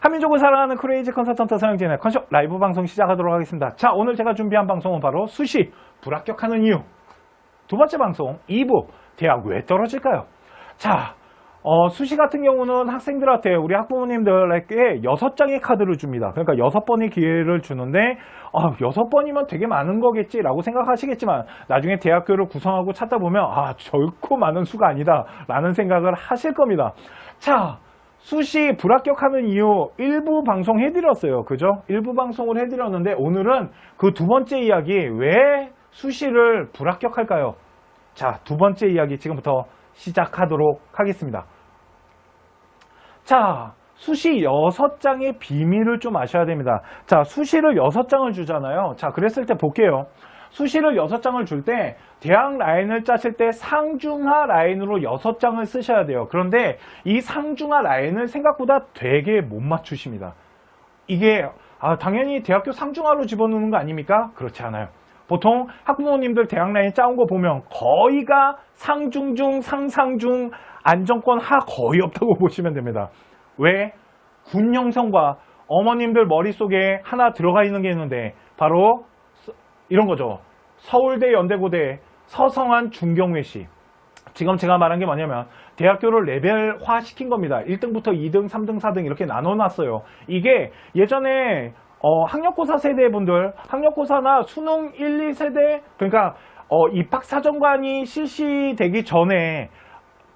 한민족을 사랑하는 크레이지 컨설턴트 서영진의 컨쇼 라이브 방송 시작하도록 하겠습니다. 자, 오늘 제가 준비한 방송은 바로 수시 불합격하는 이유. 두 번째 방송 2부 대학 왜 떨어질까요? 자, 어, 수시 같은 경우는 학생들한테 우리 학부모님들에게 여섯 장의 카드를 줍니다. 그러니까 여섯 번의 기회를 주는데 아, 여섯 번이면 되게 많은 거겠지라고 생각하시겠지만 나중에 대학교를 구성하고 찾다 보면 아, 결코 많은 수가 아니다라는 생각을 하실 겁니다. 자, 수시 불합격하는 이유 일부 방송 해드렸어요. 그죠? 일부 방송을 해드렸는데 오늘은 그 두 번째 이야기 왜 수시를 불합격할까요? 자, 두 번째 이야기 지금부터 시작하도록 하겠습니다. 자, 수시 여섯 장의 비밀을 좀 아셔야 됩니다. 자, 수시를 여섯 장을 주잖아요. 자, 그랬을 때 볼게요. 수시를 여섯 장을 줄 때 대학 라인을 짜실 때 상중하 라인으로 여섯 장을 쓰셔야 돼요. 그런데 이 상중하 라인을 생각보다 되게 못 맞추십니다. 이게 아, 당연히 대학교 상중하로 집어넣는 거 아닙니까? 그렇지 않아요. 보통 학부모님들 대학 라인 짜온 거 보면 거의가 상중중, 상상중, 안정권 하 거의 없다고 보시면 됩니다. 왜? 군 형성과 어머님들 머릿속에 하나 들어가 있는 게 있는데 바로 서- 이런 거죠. 서울대 연대고대 서성한 중경외시. 지금 제가 말한 게 뭐냐면 대학교를 레벨화 시킨 겁니다. 1등부터 2등, 3등, 4등 이렇게 나눠놨어요. 이게 예전에 어, 학력고사 세대 분들, 학력고사나 수능 1, 2세대, 그러니까 어, 입학사정관이 실시되기 전에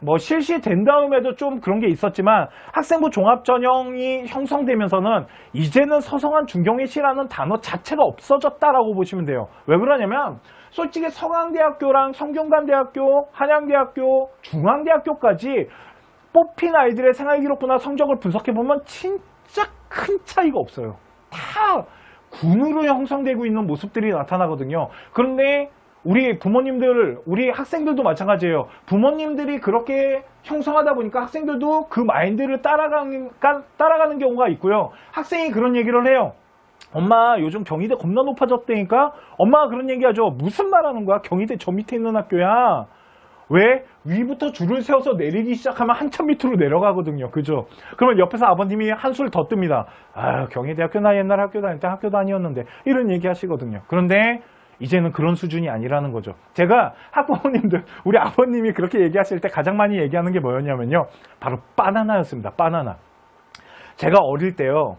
뭐 실시된 다음에도 좀 그런 게 있었지만 학생부 종합전형이 형성되면서는 이제는 서성한 중경외시라는 단어 자체가 없어졌다라고 보시면 돼요. 왜 그러냐면 솔직히 서강대학교랑 성균관대학교, 한양대학교, 중앙대학교까지 뽑힌 아이들의 생활기록부나 성적을 분석해보면 진짜 큰 차이가 없어요. 다 군으로 형성되고 있는 모습들이 나타나거든요. 그런데 우리 부모님들, 우리 학생들도 마찬가지예요. 부모님들이 그렇게 형성하다 보니까 학생들도 그 마인드를 따라가는, 까- 따라가는 경우가 있고요. 학생이 그런 얘기를 해요. 엄마 요즘 경희대 겁나 높아졌다니까? 엄마가 그런 얘기하죠. 무슨 말하는 거야? 경희대 저 밑에 있는 학교야. 왜? 위부터 줄을 세워서 내리기 시작하면 한참 밑으로 내려가거든요. 그죠? 그러면 옆에서 아버님이 한술 더 뜹니다. 아, 경희대학교 나 옛날 학교 다닐 때 학교도 아니었는데. 이런 얘기 하시거든요. 그런데 이제는 그런 수준이 아니라는 거죠. 제가 학부모님들, 우리 아버님이 그렇게 얘기하실 때 가장 많이 얘기하는 게 뭐였냐면요. 바로 바나나였습니다. 바나나. 제가 어릴 때요.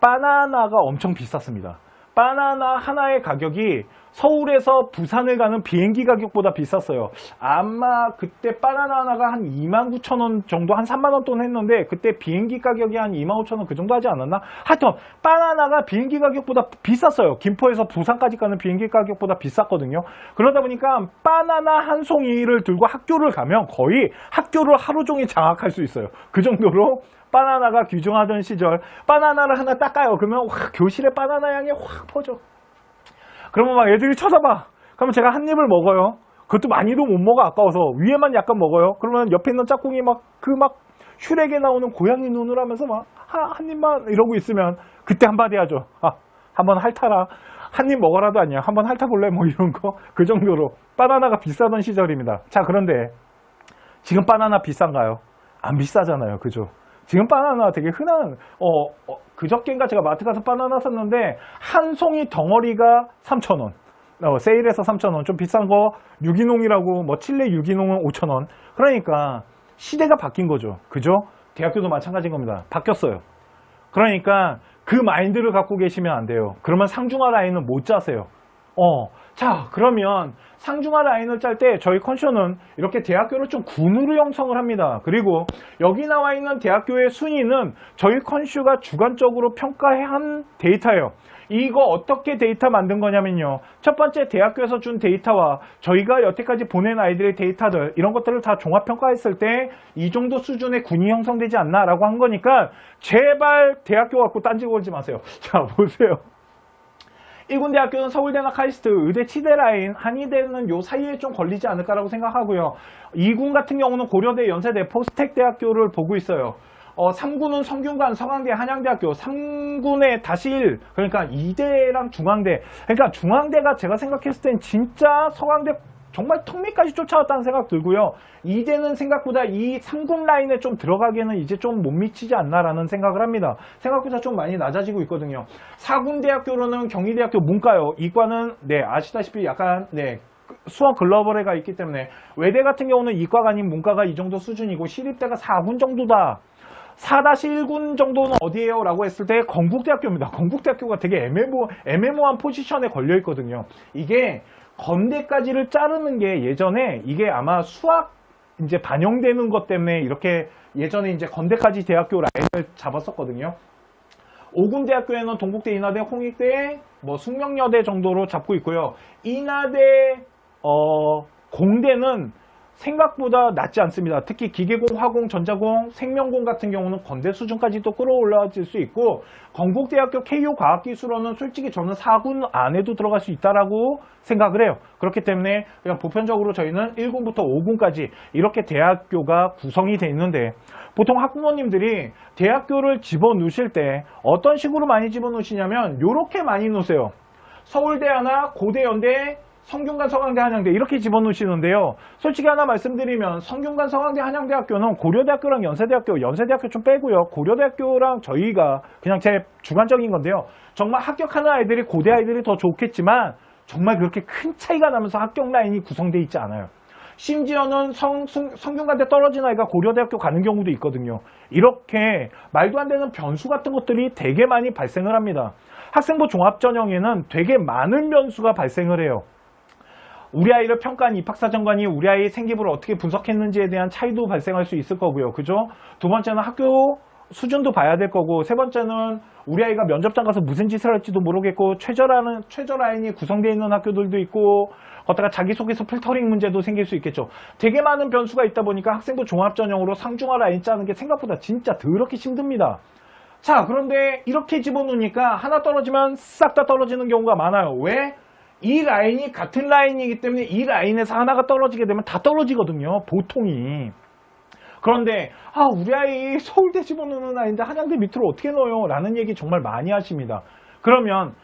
바나나가 엄청 비쌌습니다. 바나나 하나의 가격이 서울에서 부산을 가는 비행기 가격보다 비쌌어요. 아마 그때 바나나 하나가 한 2만 9천 원 정도, 한 3만 원 돈 했는데 그때 비행기 가격이 한 2만 5천 원그 정도 하지 않았나? 하여튼 바나나가 비행기 가격보다 비쌌어요. 김포에서 부산까지 가는 비행기 가격보다 비쌌거든요. 그러다 보니까 바나나 한 송이를 들고 학교를 가면 거의 학교를 하루 종일 장악할 수 있어요. 그 정도로 바나나가 귀중하던 시절 바나나를 하나 닦아요. 그러면 확 교실에 바나나 향이 확 퍼져. 그러면 막 애들이 쳐다봐. 그러면 제가 한 입을 먹어요. 그것도 많이도 못 먹어 아까워서 위에만 약간 먹어요. 그러면 옆에 있는 짝꿍이 막 그막 슈렉에 나오는 고양이 눈을 하면서 막 한 입만 이러고 있으면 그때 한마디 하죠. 아 한번 핥아라. 한 입 먹어라도 아니야. 한번 핥아볼래? 뭐 이런 거. 그 정도로 바나나가 비싸던 시절입니다. 자 그런데 지금 바나나 비싼가요? 안 비싸잖아요. 그죠? 지금 바나나 되게 흔한, 어, 어, 그저께인가 제가 마트 가서 바나나 샀는데, 한 송이 덩어리가 3,000원. 어, 세일해서 3,000원. 좀 비싼 거, 유기농이라고, 뭐, 칠레 유기농은 5,000원. 그러니까, 시대가 바뀐 거죠. 그죠? 대학교도 마찬가지인 겁니다. 바뀌었어요. 그러니까, 그 마인드를 갖고 계시면 안 돼요. 그러면 상중하 라인은 못 짜세요. 어, 자, 그러면 상중하 라인을 짤 때 저희 컨쇼는 이렇게 대학교를 좀 군으로 형성을 합니다. 그리고 여기 나와 있는 대학교의 순위는 저희 컨쇼가 주관적으로 평가한 데이터예요. 이거 어떻게 데이터 만든 거냐면요. 첫 번째 대학교에서 준 데이터와 저희가 여태까지 보낸 아이들의 데이터들 이런 것들을 다 종합평가했을 때 이 정도 수준의 군이 형성되지 않나라고 한 거니까 제발 대학교 갖고 딴지 걸지 마세요. 자 보세요. 1군 대학교는 서울대나 카이스트, 의대 치대 라인, 한의대는 요 사이에 좀 걸리지 않을까라고 생각하고요. 2군 같은 경우는 고려대, 연세대, 포스텍 대학교를 보고 있어요. 어, 3군은 성균관, 서강대, 한양대학교, 3군에 다시 1, 그러니까 2대랑 중앙대. 그러니까 중앙대가 제가 생각했을 땐 진짜 서강대 정말 턱밑까지 쫓아왔다는 생각 들고요. 이제는 생각보다 이 3군 라인에 좀 들어가기에는 이제 좀 못 미치지 않나라는 생각을 합니다. 생각보다 좀 많이 낮아지고 있거든요. 4군 대학교로는 경희대학교 문과요. 이과는 네 아시다시피 약간 네 수학 글로벌에가 있기 때문에 외대 같은 경우는 이과가 아닌 문과가 이 정도 수준이고 시립대가 4군 정도다. 4-1군 정도는 어디에요? 라고 했을 때 건국대학교입니다. 건국대학교가 되게 애매모, 애매모한 포지션에 걸려 있거든요. 이게 건대까지를 자르는 게 예전에 이게 아마 수학 이제 반영되는 것 때문에 이렇게 예전에 이제 건대까지 대학교 라인을 잡았었거든요. 오군대학교에는 동국대, 인하대, 홍익대, 뭐 숙명여대 정도로 잡고 있고요. 인하대, 어, 공대는 생각보다 낮지 않습니다. 특히 기계공, 화공, 전자공, 생명공 같은 경우는 건대 수준까지도 끌어올라질 수 있고 건국대학교 KU 과학기술원은 솔직히 저는 4군 안에도 들어갈 수 있다라고 생각을 해요. 그렇기 때문에 그냥 보편적으로 저희는 1군부터 5군까지 이렇게 대학교가 구성이 돼 있는데 보통 학부모님들이 대학교를 집어넣으실 때 어떤 식으로 많이 집어넣으시냐면 이렇게 많이 놓으세요. 서울대 하나, 고대, 연대, 성균관, 서강대, 한양대 이렇게 집어넣으시는데요. 솔직히 하나 말씀드리면 성균관, 서강대, 한양대학교는 고려대학교랑 연세대학교, 연세대학교 좀 빼고요. 고려대학교랑 저희가 그냥 제 주관적인 건데요. 정말 합격하는 아이들이 고대 아이들이 더 좋겠지만 정말 그렇게 큰 차이가 나면서 합격 라인이 구성되어 있지 않아요. 심지어는 성, 성, 성균관대 떨어진 아이가 고려대학교 가는 경우도 있거든요. 이렇게 말도 안 되는 변수 같은 것들이 되게 많이 발생을 합니다. 학생부 종합전형에는 되게 많은 변수가 발생을 해요. 우리 아이를 평가한 입학사정관이 우리 아이의 생기부를 어떻게 분석했는지에 대한 차이도 발생할 수 있을 거고요. 그죠? 두 번째는 학교 수준도 봐야 될 거고, 세 번째는 우리 아이가 면접장 가서 무슨 짓을 할지도 모르겠고, 최저라는, 최저 라인이 구성되어 있는 학교들도 있고, 걷다가 자기소개서 필터링 문제도 생길 수 있겠죠. 되게 많은 변수가 있다 보니까 학생부 종합전형으로 상중하 라인 짜는 게 생각보다 진짜 더럽게 힘듭니다. 자, 그런데 이렇게 집어넣으니까 하나 떨어지면 싹 다 떨어지는 경우가 많아요. 왜? 이 라인이 같은 라인이기 때문에 이 라인에서 하나가 떨어지게 되면 다 떨어지거든요. 보통이. 그런데 아 우리 아이 서울대 집어넣는 아이인데 한양대 밑으로 어떻게 넣어요? 라는 얘기 정말 많이 하십니다. 그러면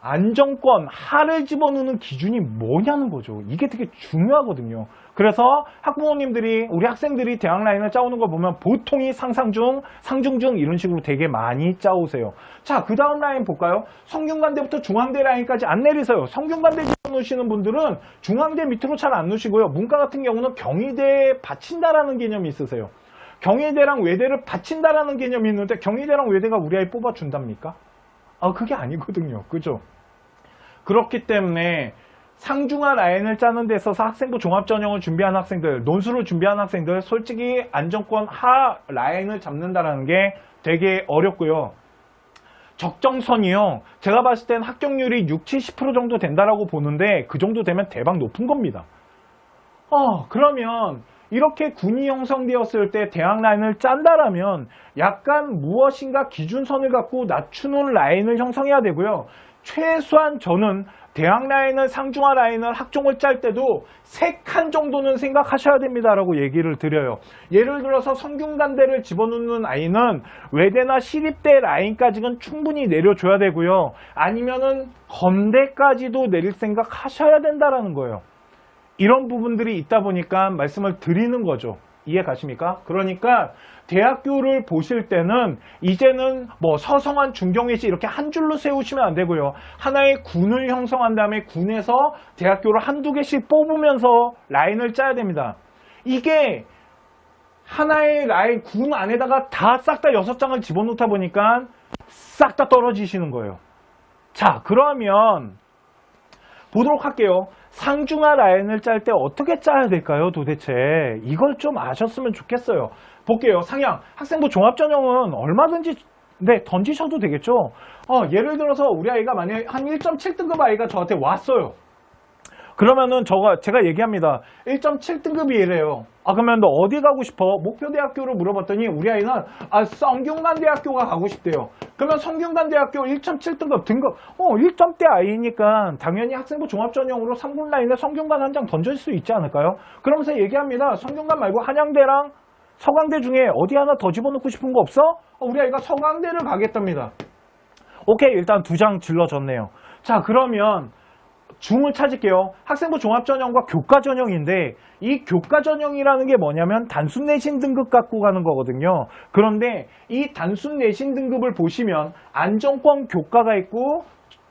안정권 하를 집어넣는 기준이 뭐냐는 거죠. 이게 되게 중요하거든요. 그래서 학부모님들이 우리 학생들이 대학 라인을 짜오는 거 보면 보통이 상상 중, 상중 중 이런 식으로 되게 많이 짜오세요. 자, 그 다음 라인 볼까요? 성균관대부터 중앙대 라인까지 안 내리세요. 성균관대 집어넣으시는 분들은 중앙대 밑으로 잘안 넣으시고요. 문과 같은 경우는 경희대에 받친다라는 개념이 있으세요. 경희대랑 외대를 받친다라는 개념이 있는데 경희대랑 외대가 우리 아이 뽑아준답니까? 아, 그게 아니거든요. 그죠? 그렇기 때문에 상중하 라인을 짜는 데 있어서 학생부 종합전형을 준비한 학생들, 논술을 준비한 학생들, 솔직히 안정권 하 라인을 잡는다는 게 되게 어렵고요. 적정선이요. 제가 봤을 땐 합격률이 6, 70% 정도 된다라고 보는데 그 정도 되면 대박 높은 겁니다. 어, 그러면 이렇게 군이 형성되었을 때 대학 라인을 짠다라면 약간 무엇인가 기준선을 갖고 낮추는 라인을 형성해야 되고요. 최소한 저는 대학 라인을 상중하 라인을 학종을 짤 때도 세 칸 정도는 생각하셔야 됩니다라고 얘기를 드려요. 예를 들어서 성균관대를 집어넣는 아이는 외대나 시립대 라인까지는 충분히 내려줘야 되고요. 아니면은 건대까지도 내릴 생각 하셔야 된다라는 거예요. 이런 부분들이 있다 보니까 말씀을 드리는 거죠. 이해 가십니까? 그러니까 대학교를 보실 때는 이제는 뭐 서성한 중경외시 이렇게 한 줄로 세우시면 안 되고요. 하나의 군을 형성한 다음에 군에서 대학교를 한두 개씩 뽑으면서 라인을 짜야 됩니다. 이게 하나의 라인 군 안에다가 다 싹다 여섯 장을 집어넣다 보니까 싹 다 떨어지시는 거예요. 자, 그러면 보도록 할게요. 상중하 라인을 짤 때 어떻게 짜야 될까요, 도대체? 이걸 좀 아셨으면 좋겠어요. 볼게요. 상향. 학생부 종합전형은 얼마든지 네, 던지셔도 되겠죠. 어, 예를 들어서 우리 아이가 만약에 한 1.7등급 아이가 저한테 왔어요. 그러면은 저가 제가 얘기합니다. 1.7등급이래요. 아 그러면 너 어디 가고 싶어? 목표 대학교를 물어봤더니 우리 아이는 아 성균관 대학교가 가고 싶대요. 그러면 성균관 대학교 1.7등급 등급 어 1점대 아이니까 당연히 학생부 종합 전형으로 3군 라인에 성균관 한 장 던질 수 있지 않을까요? 그러면서 얘기합니다. 성균관 말고 한양대랑 서강대 중에 어디 하나 더 집어넣고 싶은 거 없어? 어, 우리 아이가 서강대를 가겠답니다. 오케이 일단 두 장 질러줬네요. 자 그러면 중을 찾을게요. 학생부 종합전형과 교과전형인데 이 교과전형이라는 게 뭐냐면 단순 내신 등급 갖고 가는 거거든요. 그런데 이 단순 내신 등급을 보시면 안정권 교과가 있고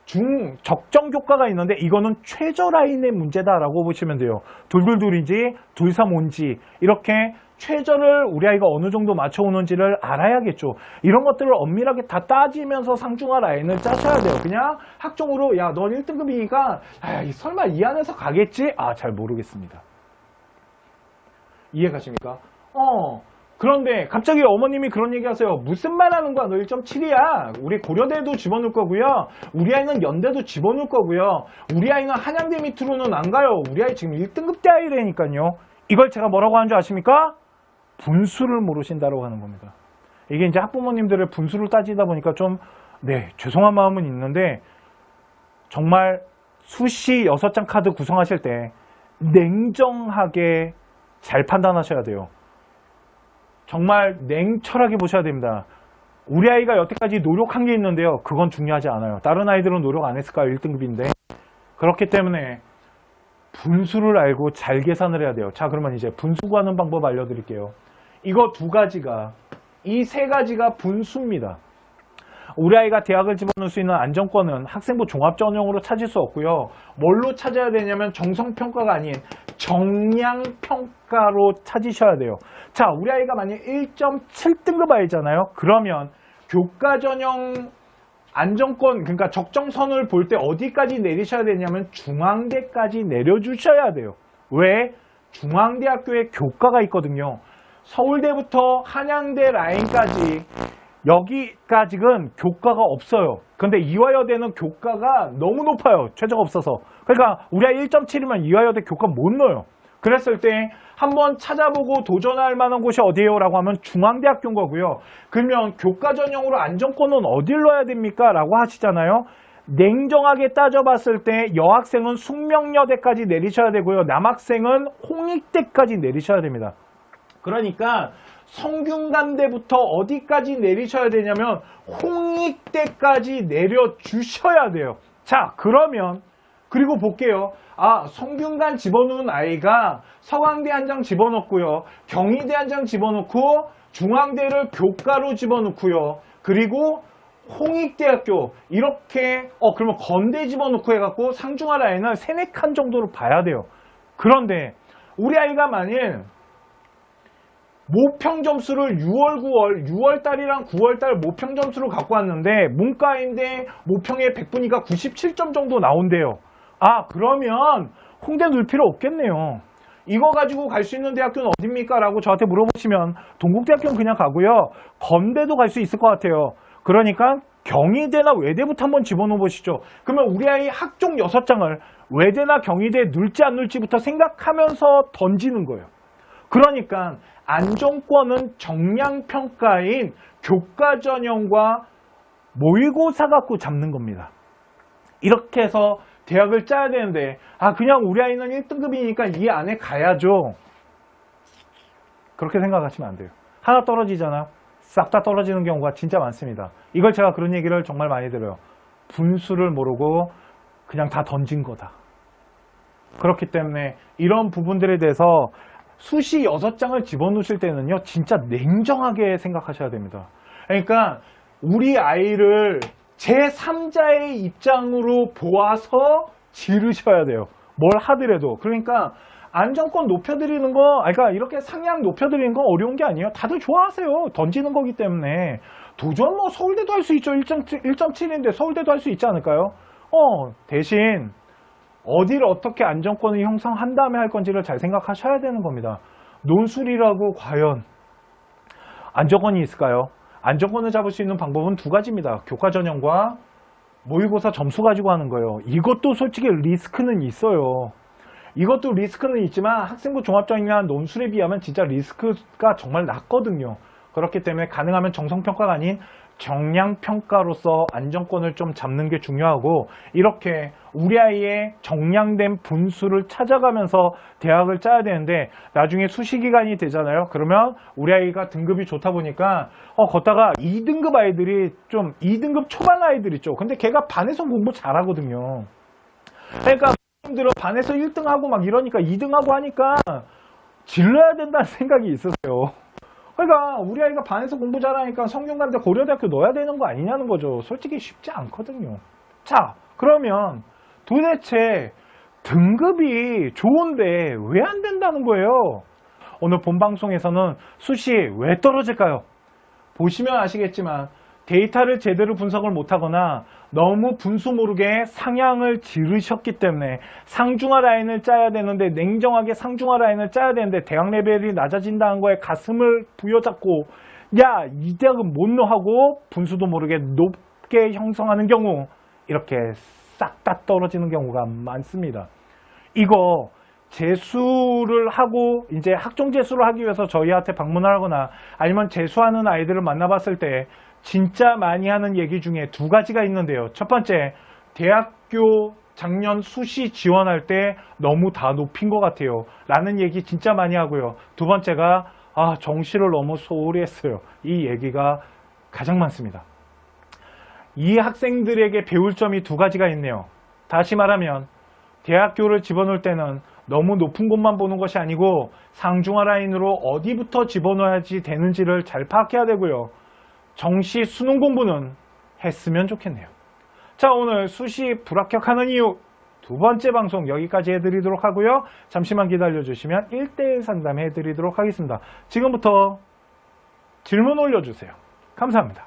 중 적정 교과가 있는데 이거는 최저 라인의 문제다라고 보시면 돼요. 둘둘둘인지 둘삼온지 이렇게 최저를 우리 아이가 어느 정도 맞춰오는지를 알아야겠죠. 이런 것들을 엄밀하게 다 따지면서 상중하 라인을 짜셔야 돼요. 그냥 학종으로 야, 넌 1등급이니까 아, 설마 이 안에서 가겠지? 아, 잘 모르겠습니다. 이해가십니까? 어. 그런데 갑자기 어머님이 그런 얘기 하세요. 무슨 말 하는 거야? 너 1.7이야. 우리 고려대도 집어넣을 거고요. 우리 아이는 연대도 집어넣을 거고요. 우리 아이는 한양대 밑으로는 안 가요. 우리 아이 지금 1등급 대 아이라니까요. 이걸 제가 뭐라고 하는 줄 아십니까? 분수를 모르신다고 하는 겁니다. 이게 이제 학부모님들의 분수를 따지다 보니까 좀, 네, 죄송한 마음은 있는데, 정말 수시 6장 카드 구성하실 때 냉정하게 잘 판단하셔야 돼요. 정말 냉철하게 보셔야 됩니다. 우리 아이가 여태까지 노력한 게 있는데요. 그건 중요하지 않아요. 다른 아이들은 노력 안 했을까요? 1등급인데. 그렇기 때문에 분수를 알고 잘 계산을 해야 돼요. 자, 그러면 이제 분수 구하는 방법 알려드릴게요. 이거 두 가지가, 이 세 가지가 분수입니다. 우리 아이가 대학을 집어넣을 수 있는 안정권은 학생부 종합전형으로 찾을 수 없고요. 뭘로 찾아야 되냐면 정성평가가 아닌 정량평가로 찾으셔야 돼요. 자, 우리 아이가 만약 1.7등급 아이잖아요. 그러면 교과전형 안정권, 그러니까 적정선을 볼 때 어디까지 내리셔야 되냐면 중앙대까지 내려주셔야 돼요. 왜? 중앙대학교에 교과가 있거든요. 서울대부터 한양대 라인까지 여기까지는 교과가 없어요. 근데 이화여대는 교과가 너무 높아요. 최저가 없어서. 그러니까 우리 아이 1.7이면 이화여대 교과 못 넣어요. 그랬을 때 한번 찾아보고 도전할 만한 곳이 어디예요? 라고 하면 중앙대학교인 거고요. 그러면 교과 전형으로 안정권은 어딜 넣어야 됩니까? 라고 하시잖아요. 냉정하게 따져봤을 때 여학생은 숙명여대까지 내리셔야 되고요. 남학생은 홍익대까지 내리셔야 됩니다. 그러니까 성균관대부터 어디까지 내리셔야 되냐면 홍익대까지 내려주셔야 돼요. 자, 그러면 그리고 볼게요. 아, 성균관 집어넣은 아이가 서강대 한 장 집어넣고요. 경희대 한 장 집어넣고 중앙대를 교과로 집어넣고요. 그리고 홍익대학교 이렇게 어 그러면 건대 집어넣고 해갖고 상중하 라인을 세네 칸 정도로 봐야 돼요. 그런데 우리 아이가 만일 모평 점수를 6월, 9월, 6월 달이랑 9월 달 모평 점수를 갖고 왔는데 문과인데 모평에 100분위가 97점 정도 나온대요. 아, 그러면 홍대 넣을 필요 없겠네요. 이거 가지고 갈 수 있는 대학교는 어딥니까? 라고 저한테 물어보시면 동국대학교는 그냥 가고요. 건대도 갈 수 있을 것 같아요. 그러니까 경희대나 외대부터 한번 집어넣어 보시죠. 그러면 우리 아이 학종 6장을 외대나 경희대에 넣을지 안 넣을지부터 생각하면서 던지는 거예요. 그러니까 안정권은 정량평가인 교과 전형과 모의고사 갖고 잡는 겁니다. 이렇게 해서 대학을 짜야 되는데 아 그냥 우리 아이는 1등급이니까 이 안에 가야죠. 그렇게 생각하시면 안 돼요. 하나 떨어지잖아. 싹 다 떨어지는 경우가 진짜 많습니다. 이걸 제가 그런 얘기를 정말 많이 들어요. 분수를 모르고 그냥 다 던진 거다. 그렇기 때문에 이런 부분들에 대해서 수시 6장을 집어넣으실 때는요, 진짜 냉정하게 생각하셔야 됩니다. 그러니까 우리 아이를 제3자의 입장으로 보아서 지르셔야 돼요. 뭘 하더라도. 그러니까 안정권 높여드리는 거, 그러니까 이렇게 상향 높여드리는 건 어려운 게 아니에요. 다들 좋아하세요. 던지는 거기 때문에. 도전 뭐 서울대도 할 수 있죠. 1.7인데 서울대도 할 수 있지 않을까요? 어, 대신 어디를 어떻게 안정권을 형성한 다음에 할 건지를 잘 생각하셔야 되는 겁니다. 논술이라고 과연 안정권이 있을까요? 안정권을 잡을 수 있는 방법은 두 가지입니다. 교과 전형과 모의고사 점수 가지고 하는 거예요. 이것도 솔직히 리스크는 있어요. 이것도 리스크는 있지만 학생부 종합전형이나 논술에 비하면 진짜 리스크가 정말 낮거든요. 그렇기 때문에 가능하면 정성평가가 아닌 정량평가로서 안정권을 좀 잡는 게 중요하고 이렇게 우리 아이의 정량된 분수를 찾아가면서 대학을 짜야 되는데 나중에 수시기간이 되잖아요. 그러면 우리 아이가 등급이 좋다 보니까 어 걷다가 2등급 아이들이 좀 2등급 초반 아이들 있죠. 근데 걔가 반에서 공부 잘하거든요. 그러니까 들은 반에서 1등하고 막 이러니까 2등하고 하니까 질러야 된다는 생각이 있으세요. 그러니까 우리 아이가 반에서 공부 잘하니까 성균관대 고려대학교 넣어야 되는 거 아니냐는 거죠. 솔직히 쉽지 않거든요. 자, 그러면 도대체 등급이 좋은데 왜 안 된다는 거예요? 오늘 본 방송에서는 수시 왜 떨어질까요? 보시면 아시겠지만 데이터를 제대로 분석을 못하거나 너무 분수 모르게 상향을 지르셨기 때문에 상중하 라인을 짜야 되는데 냉정하게 상중하 라인을 짜야 되는데 대학 레벨이 낮아진다는 거에 가슴을 부여잡고 야 이 대학은 못 넣어 하고 분수도 모르게 높게 형성하는 경우 이렇게 싹 다 떨어지는 경우가 많습니다. 이거 재수를 하고 이제 학종 재수를 하기 위해서 저희한테 방문을 하거나 아니면 재수하는 아이들을 만나봤을 때 진짜 많이 하는 얘기 중에 두 가지가 있는데요. 첫 번째, 대학교 작년 수시 지원할 때 너무 다 높인 것 같아요. 라는 얘기 진짜 많이 하고요. 두 번째가 아, 정시를 너무 소홀히 했어요. 이 얘기가 가장 많습니다. 이 학생들에게 배울 점이 두 가지가 있네요. 다시 말하면 대학교를 집어넣을 때는 너무 높은 곳만 보는 것이 아니고 상중하 라인으로 어디부터 집어넣어야지 되는지를 잘 파악해야 되고요. 정시 수능 공부는 했으면 좋겠네요. 자, 오늘 수시 불합격하는 이유 두 번째 방송 여기까지 해드리도록 하고요. 잠시만 기다려주시면 1대1 상담 해드리도록 하겠습니다. 지금부터 질문 올려주세요. 감사합니다.